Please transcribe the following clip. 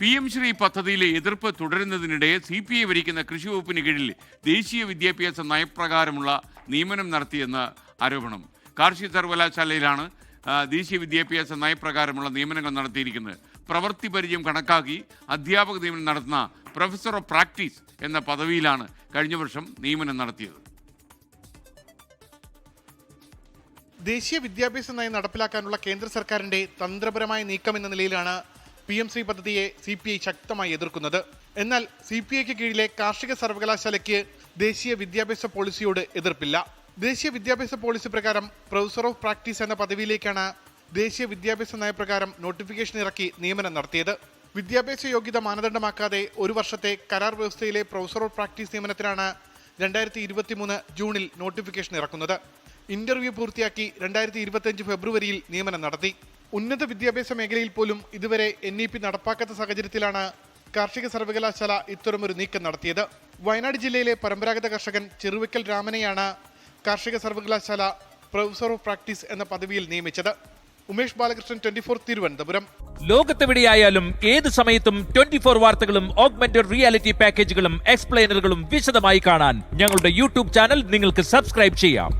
P M Shri പദ്ധതിയിലെ എതിർപ്പ് തുടരുന്നതിനിടെ സി പി ഐ ഭരിക്കുന്ന കൃഷി വകുപ്പിന് കീഴിൽ ദേശീയ വിദ്യാഭ്യാസ നയപ്രകാരമുള്ള നിയമനം നടത്തിയെന്ന് ആരോപണം. കാർഷിക സർവകലാശാലയിലാണ് ദേശീയ വിദ്യാഭ്യാസ നയപ്രകാരമുള്ള നിയമനങ്ങൾ നടത്തിയിരിക്കുന്നത്. പ്രവൃത്തി പരിചയം കണക്കാക്കി അധ്യാപക നിയമനം നടത്തുന്ന പ്രൊഫസർ ഓഫ് പ്രാക്ടീസ് എന്ന പദവിയിലാണ് കഴിഞ്ഞ വർഷം നിയമനം നടത്തിയത്. ദേശീയ വിദ്യാഭ്യാസ നയം നടപ്പിലാക്കാനുള്ള കേന്ദ്ര സർക്കാരിന്റെ തന്ത്രപരമായ നീക്കം എന്ന നിലയിലാണ് പി എം ശ്രീ പദ്ധതിയെ സി പി ഐ ശക്തമായി എതിർക്കുന്നത്. എന്നാൽ സി പി ഐക്ക് കീഴിലെ കാർഷിക സർവകലാശാലയ്ക്ക് ദേശീയ വിദ്യാഭ്യാസ പോളിസിയോട് എതിർപ്പില്ല. ദേശീയ വിദ്യാഭ്യാസ പോളിസി പ്രകാരം പ്രൊഫസർ ഓഫ് പ്രാക്ടീസ് എന്ന പദവിയിലേക്കാണ് ദേശീയ വിദ്യാഭ്യാസ നയപ്രകാരം നോട്ടിഫിക്കേഷൻ ഇറക്കി നിയമനം നടത്തിയത്. വിദ്യാഭ്യാസ യോഗ്യത മാനദണ്ഡമാക്കാതെ ഒരു വർഷത്തെ കരാർ വ്യവസ്ഥയിലെ പ്രൊഫസർ ഓഫ് പ്രാക്ടീസ് നിയമനത്തിനാണ് രണ്ടായിരത്തി ഇരുപത്തിമൂന്ന് ജൂണിൽ നോട്ടിഫിക്കേഷൻ ഇറക്കുന്നത്. ഇന്റർവ്യൂ പൂർത്തിയാക്കി രണ്ടായിരത്തി ഇരുപത്തിയഞ്ച് ഫെബ്രുവരിയിൽ നിയമനം നടത്തി. ഉന്നത വിദ്യാഭ്യാസ മേഖലയിൽ പോലും ഇതുവരെ എൻ ഇ പി നടപ്പാക്കാത്ത സാഹചര്യത്തിലാണ് കാർഷിക സർവകലാശാല ഇത്തരമൊരു നീക്കം നടത്തിയത്. വയനാട് ജില്ലയിലെ പരമ്പരാഗത കർഷകൻ ചെറുവയ്ക്കൽ രാമനെയാണ് കാർഷിക സർവകലാശാല പ്രൊഫസർ ഓഫ് പ്രാക്ടീസ് എന്ന പദവിയിൽ നിയമിച്ചത്. Umesh Balakrishnan twenty four Thiruvananthapuram. ലോകത്തെവിടെയായാലും ഏത് സമയത്തും ട്വന്റി ഫോർ വാർത്തകളും ഓഗ്മെന്റഡ് റിയാലിറ്റി പാക്കേജുകളും എക്സ്പ്ലെയിനറുകളും വിശദമായി കാണാൻ ഞങ്ങളുടെ യൂട്യൂബ് ചാനൽ നിങ്ങൾക്ക് സബ്സ്ക്രൈബ് ചെയ്യാം.